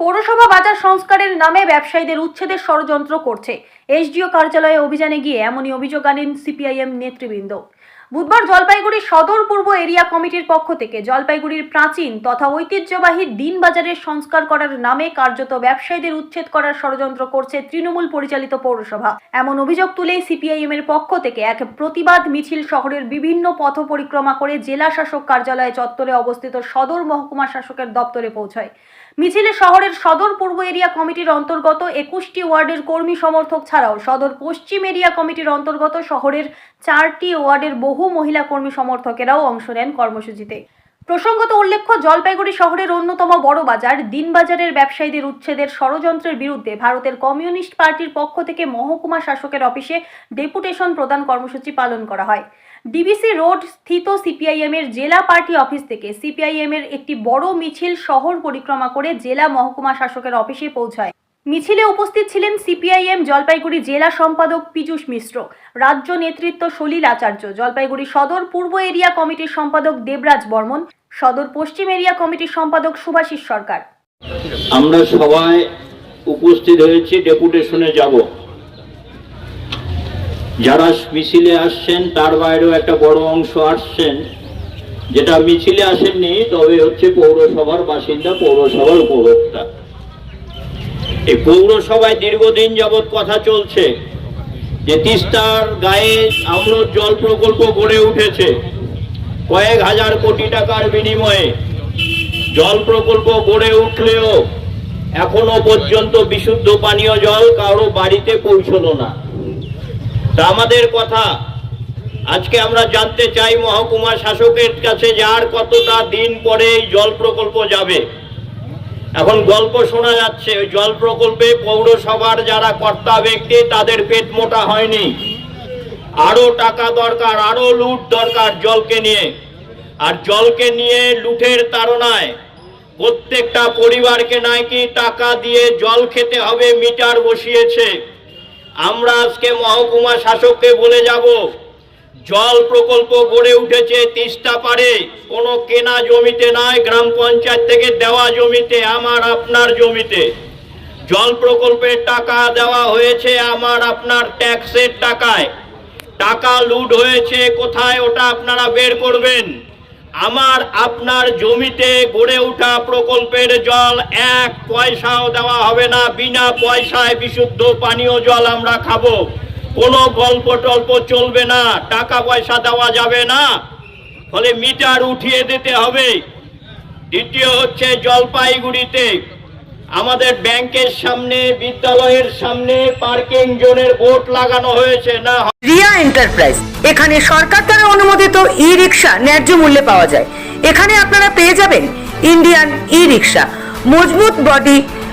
পৌরসভা বাজার সংস্কারের নামে ব্যবসায়ীদের উচ্ছেদের ষড়যন্ত্র করছে। এসডিও কার্যালয়ে অভিযানে গিয়ে এমনই অভিযোগ আনেন সিপিআইএম নেতৃবৃন্দ। বুধবার জলপাইগুড়ি সদর পূর্ব এরিয়া কমিটির পক্ষ থেকে জলপাইগুড়ির প্রাচীন তথা ঐতিহ্যবাহী দিনবাজারের সংস্কার করার নামে কার্যত ব্যবসায়ীদের উচ্ছেদ করার ষড়যন্ত্র করছে তৃণমূল পরিচালিত পৌরসভা। এমন অভিযোগ তুলেই সিপিআইএম এর পক্ষ থেকে এক প্রতিবাদ মিছিল শহরের বিভিন্ন পথ পরিক্রমা করে জেলা শাসক কার্যালয় চত্বরে অবস্থিত সদর মহকুমা শাসকের দপ্তরে পৌঁছায়। মিছিলে শহরের সদর পূর্ব এরিয়া কমিটির অন্তর্গত একুশটি ওয়ার্ডের কর্মী সমর্থক ছাড়াও সদর পশ্চিম এরিয়া কমিটির অন্তর্গত শহরের চারটি ওয়ার্ডের বহু মহিলা কর্মী সমর্থকেরাও অংশ নেন কর্মসূচিতে। প্রসঙ্গত উল্লেখ্য, জলপাইগুড়ি শহরের অন্যতম বড় বাজার, দিনবাজারের ব্যবসায়ীদের উচ্ছেদের ষড়যন্ত্রের বিরুদ্ধে ভারতের কমিউনিস্ট পার্টির পক্ষ থেকে মহকুমা শাসকের অফিসে ডেপুটেশন প্রদান কর্মসূচি পালন করা হয়। ডিবিসি রোড স্থিত সিপিআইএম এর জেলা পার্টি অফিস থেকে সিপিআইএম এর একটি বড় মিছিল শহর পরিক্রমা করে জেলা মহকুমা শাসকের অফিসে পৌঁছায়। মিছিলে উপস্থিত ছিলেন সিপিআইএম জলপাইগুড়ি জেলা সম্পাদক পীযূষ মিশ্র, রাজ্য নেতৃত্ব সলিল আচার্য, জলপাইগুড়ি সদর পূর্ব এরিয়া কমিটির সম্পাদক দেবরাজ বর্মন, সদর পশ্চিম এরিয়া কমিটির সম্পাদক সুভাষিস সরকার। আমরা সবাই উপস্থিত হয়েছি, ডেপুটেশনে যাব। যারা মিছিলে আসছেন, তার বাইরেও একটা বড় অংশ আসছেন, যেটা মিছিলে আসেননি, তবে হচ্ছে পৌরসভার বাসিন্দা, পৌরসভার উপভোক্তা। এই পৌরসভায় দীর্ঘদিন যাবৎ কথা চলছে যে তিস্তার গায়ে আম্র জল প্রকল্প গড়ে উঠেছে। কয়েক হাজার কোটি টাকার বিনিময়ে জল প্রকল্প গড়ে উঠলেও এখনও পর্যন্ত বিশুদ্ধ পানীয় জল কারও বাড়িতে পৌঁছলো না। তা আমাদের কথা, আজকে আমরা জানতে চাই মহকুমা শাসকের কাছে যে আর কতটা দিন পরে এই জল প্রকল্প যাবে। এখন গল্প শোনা যাচ্ছে, ওই জল প্রকল্পে পৌরসভার যারা কর্তা ব্যক্তি, তাদের পেট মোটা হয়নি। আরও টাকা দরকার, আরও লুট দরকার জলকে নিয়ে। আর জলকে নিয়ে লুটের তাড়নায় প্রত্যেকটা পরিবারকে নাকি টাকা দিয়ে জল খেতে হবে, মিটার বসিয়েছে। আমরা আজকে মহকুমা শাসককে বলে যাব জল প্রকল্প গড়ে উঠেছে তিস্তা পারে কোনো কেনা জমিতে নয়, গ্রাম পঞ্চায়েত থেকে দেওয়া জমিতে, আমার আপনার জমিতে। জল প্রকল্পের টাকা দেওয়া হয়েছে আমার আপনার ট্যাক্সের টাকায়। টাকা লুট হয়েছে, কোথায় ওটা আপনারা বের করবেন? আমার আপনার জমিতে গড়ে ওঠা প্রকল্পের জল এক পয়সাও দেওয়া হবে না, বিনা পয়সায় বিশুদ্ধ পানীয় জল আমরা খাব। কোনো গল্প টল্প চলবে না, টাকা পয়সা দেওয়া যাবে না। ফলে মিটার উঠিয়ে দিতে হবে। দ্বিতীয় হচ্ছে জলপাইগুড়িতে। আমাদের ব্যাংকের সামনে, বিদ্যালয়ের সামনে পার্কিং জোনের বোর্ড লাগানো হয়েছে, না রিয়া এন্টারপ্রাইজ। এখানে সরকার দ্বারা অনুমোদিত ই রিক্সা ন্যায্য মূল্যে পাওয়া যায়। এখানে আপনারা পেয়ে যাবেন ইন্ডিয়ান ই রিক্সা মজবুত বডি